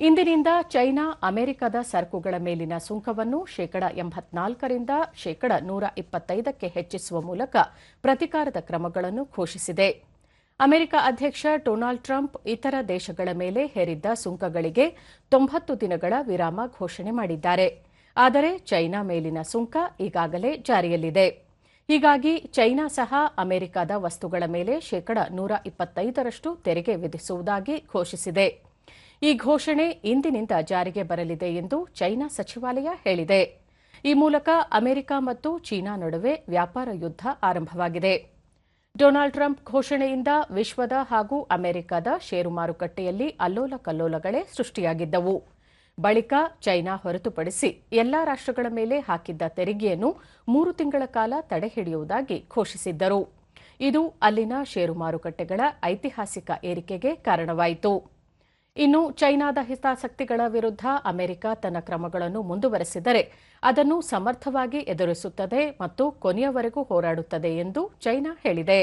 ಇಂದಿನಿಂದ ಚೈನಾ, ಅಮೆರಿಕದ ಸರಕುಗಳ ಮೇಲಿನ ಸುಂಕವನ್ನು ಶೇಕಡ ಎಂಬತ್ನಾಲ್ಕರಿಂದ ಶೇಕಡ ನೂರ ಇಪ್ಪತ್ತೈದಕ್ಕೆ ಹೆಚ್ಚಿಸುವ ಮೂಲಕ ಪ್ರತಿಕಾರದ ಕ್ರಮಗಳನ್ನು ಘೋಷಿಸಿದೆ. ಅಮೆರಿಕ ಅಧ್ಯಕ್ಷ ಡೊನಾಲ್ಡ್ ಟ್ರಂಪ್ ಇತರ ದೇಶಗಳ ಮೇಲೆ ಹೇರಿದ್ದ ಸುಂಕಗಳಿಗೆ ತೊಂಬತ್ತು ದಿನಗಳ ವಿರಾಮ ಘೋಷಣೆ ಮಾಡಿದ್ದಾರೆ. ಆದರೆ ಚೈನಾ ಮೇಲಿನ ಸುಂಕ ಈಗಾಗಲೇ ಜಾರಿಯಲ್ಲಿದೆ. ಹೀಗಾಗಿ ಚೈನಾ ಸಹ ಅಮೆರಿಕದ ವಸ್ತುಗಳ ಮೇಲೆ ಶೇಕಡ ನೂರ ಇಪ್ಪತ್ತೈದರಷ್ಟು ತೆರಿಗೆ ವಿಧಿಸುವುದಾಗಿ ಘೋಷಿಸಿದೆ. ಈ ಘೋಷಣೆ ಇಂದಿನಿಂದ ಜಾರಿಗೆ ಬರಲಿದೆ ಎಂದು ಚೈನಾ ಸಚಿವಾಲಯ ಹೇಳಿದೆ. ಈ ಮೂಲಕ ಅಮೆರಿಕ ಮತ್ತು ಚೀನಾ ನಡುವೆ ವ್ಯಾಪಾರ ಯುದ್ಧ ಆರಂಭವಾಗಿದೆ. ಡೊನಾಲ್ಡ್ ಟ್ರಂಪ್ ಘೋಷಣೆಯಿಂದ ವಿಶ್ವದ ಹಾಗೂ ಅಮೆರಿಕದ ಷೇರು ಮಾರುಕಟ್ಟೆಯಲ್ಲಿ ಅಲ್ಲೋಲ ಕಲ್ಲೋಲಗಳೇ ಸೃಷ್ಟಿಯಾಗಿದ್ದವು. ಬಳಿಕ ಚೈನಾ ಹೊರತುಪಡಿಸಿ ಎಲ್ಲಾ ರಾಷ್ಟ್ರಗಳ ಮೇಲೆ ಹಾಕಿದ್ದ ತೆರಿಗೆಯನ್ನು ಮೂರು ತಿಂಗಳ ಕಾಲ ತಡೆಹಿಡಿಯುವುದಾಗಿ ಘೋಷಿಸಿದ್ದರು. ಇದು ಅಲ್ಲಿನ ಷೇರು ಮಾರುಕಟ್ಟೆಗಳ ಐತಿಹಾಸಿಕ ಏರಿಕೆಗೆ ಕಾರಣವಾಯಿತು. ಇನ್ನು ಚೈನಾದ ಹಿತಾಸಕ್ತಿಗಳ ವಿರುದ್ಧ ಅಮೆರಿಕ ತನ್ನ ಕ್ರಮಗಳನ್ನು ಮುಂದುವರೆಸಿದರೆ ಅದನ್ನು ಸಮರ್ಥವಾಗಿ ಎದುರಿಸುತ್ತದೆ ಮತ್ತು ಕೊನೆಯವರೆಗೂ ಹೋರಾಡುತ್ತದೆ ಎಂದು ಚೈನಾ ಹೇಳಿದೆ.